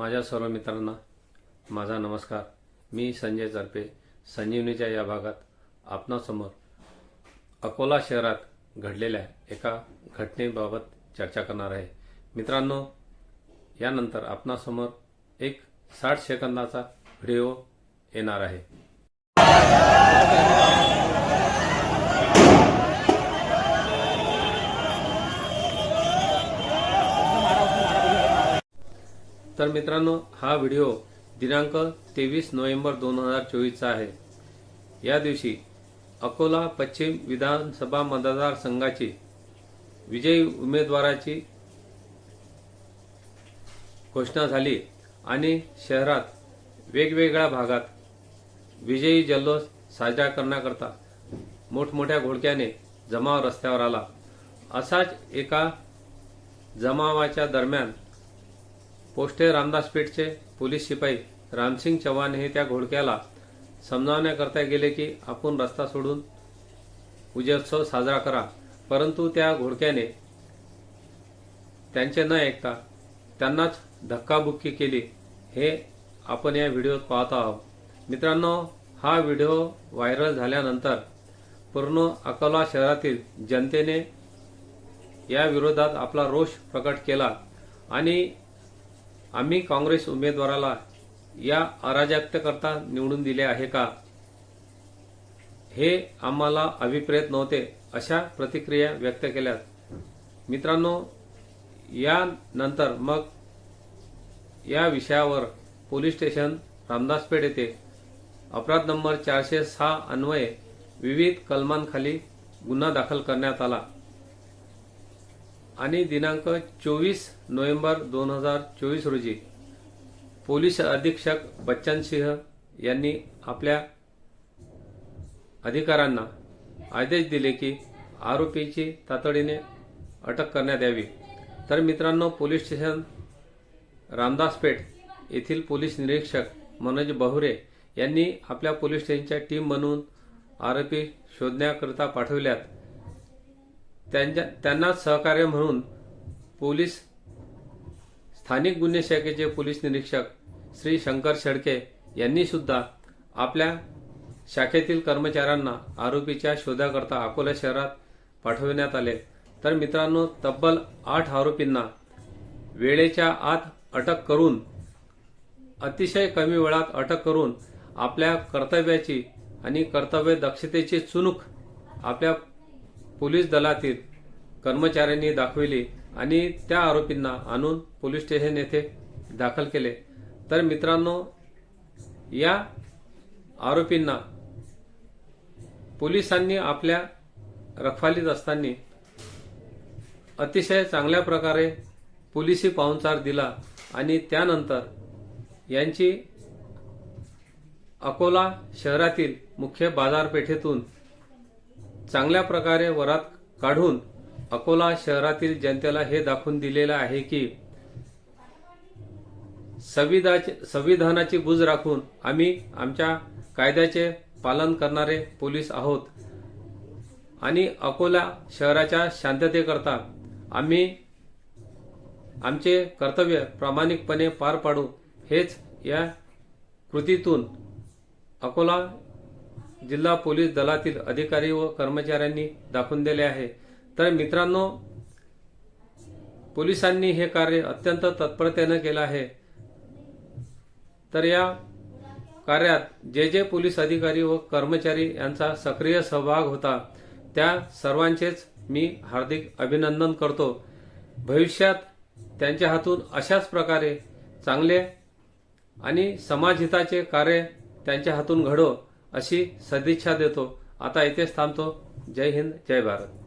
माझ्या सर्व मित्रांना माझा नमस्कार. मी संजय जरपे संजीवनीच्या या भागात आपणासमोर अकोला शहरात घडलेल्या एका घटनेबाबत चर्चा करणार आहे. मित्रांनो यानंतर आपणासमोर एक साठ सेकंदाचा व्हिडिओ येणार आहे. तर मित्रांनो हा व्हिडिओ दिनांक तेवीस नोव्हेंबर दोन हजार चोवीसचा आहे. या दिवशी अकोला पश्चिम विधानसभा मतदारसंघाची विजयी उमेदवाराची घोषणा झाली आणि शहरात वेगवेगळ्या भागात विजयी जल्लोष साजरा करण्याकरता मोठमोठ्या घोडक्याने जमाव रस्त्यावर आला. असाच एका जमावाच्या दरम्यान पोस्टे रामदास पेठचे पोलीस शिपाई रामसिंग चव्हाण हे त्या घोडक्याला समजावण्याकरता गेले की आपण रस्ता सोडून विजयोत्सव साजरा करा. परंतु त्या घोडक्याने त्यांचे न ऐकता त्यांनाच धक्काबुक्की केली. हे आपण या व्हिडिओत पाहत आहोत. मित्रांनो हा व्हिडिओ व्हायरल झाल्यानंतर पूर्ण अकोला शहरातील जनतेने या विरोधात आपला रोष प्रकट केला आणि आम्ही काँग्रेस उमेदवाराला या अराजकतेकरता निवडून दिले आहे का? हे आम्हाला अभिप्रेत नव्हते अशा प्रतिक्रिया व्यक्त केल्यात. मित्रांनो यानंतर मग या विषयावर पोलीस स्टेशन रामदासपेठ येथे अपराध नंबर चारशे सहा अन्वये विविध कलमांखाली गुन्हा दाखल करण्यात आला. आणि दिनांक चोवीस नोव्हेंबर दोन हजार चोवीस रोजी पोलीस अधीक्षक बच्चन सिंह यांनी आपल्या अधिकाऱ्यांना आदेश दिले की आरोपीची तातडीने अटक करण्यात यावी. तर मित्रांनो पोलीस स्टेशन रामदासपेठ येथील पोलीस निरीक्षक मनोज बहुरे यांनी आपल्या पोलीस स्टेशनच्या टीम बनवून आरोपी शोधण्याकरिता पाठविल्यात. त्यांच्या त्यांना सहकार्य म्हणून पोलीस स्थानिक गुन्हे शाखेचे पोलीस निरीक्षक श्री शंकर शेडके यांनी सुद्धा आपल्या शाखेतील कर्मचाऱ्यांना आरोपीच्या शोधाकरता अकोला शहरात पाठविण्यात आले. तर मित्रांनो तब्बल आठ आरोपींना वेळेच्या आत अटक करून अतिशय कमी वेळात अटक करून आपल्या कर्तव्याची आणि कर्तव्य दक्षतेची चुनूक आपल्या पोलीस दलातील कर्मचाऱ्यांनी दाखविली आणि त्या आरोपींना आणून पोलीस स्टेशन येथे दाखल केले. तर मित्रांनो या आरोपींना पोलिसांनी आपल्या रखवालीत असताना अतिशय चांगल्या प्रकारे पोलिसी पाहुणचार दिला आणि त्यानंतर यांची अकोला शहरातील मुख्य बाजारपेठेतून चांगल्या प्रकारे वरात काढून अकोला शहरातील जनतेला हे दाखवून दिलेलं आहे की संविधाचे संविधानाची बुज राखून आम्ही आमच्या कायद्याचे पालन करणारे पोलीस आहोत. आणि अकोला शहराच्या शांततेकरता आम्ही आमचे कर्तव्य प्रामाणिकपणे पार पाडू. हेच या कृतीतून अकोला जिल्हा पोलीस दलातील अधिकारी व कर्मचाऱ्यांनी दाखवून दिले आहे. तर मित्रांनो पोलिसांनी हे कार्य अत्यंत तत्परतेनं केलं आहे. तर या कार्यात जे जे पोलीस अधिकारी व कर्मचारी यांचा सक्रिय सहभाग होता त्या सर्वांचेच मी हार्दिक अभिनंदन करतो. भविष्यात त्यांच्या हातून अशाच प्रकारे चांगले आणि समाजहिताचे कार्य त्यांच्या हातून घडो अशी सदिच्छा देतो. आता इथेच थांबतो. जय हिंद जय भारत.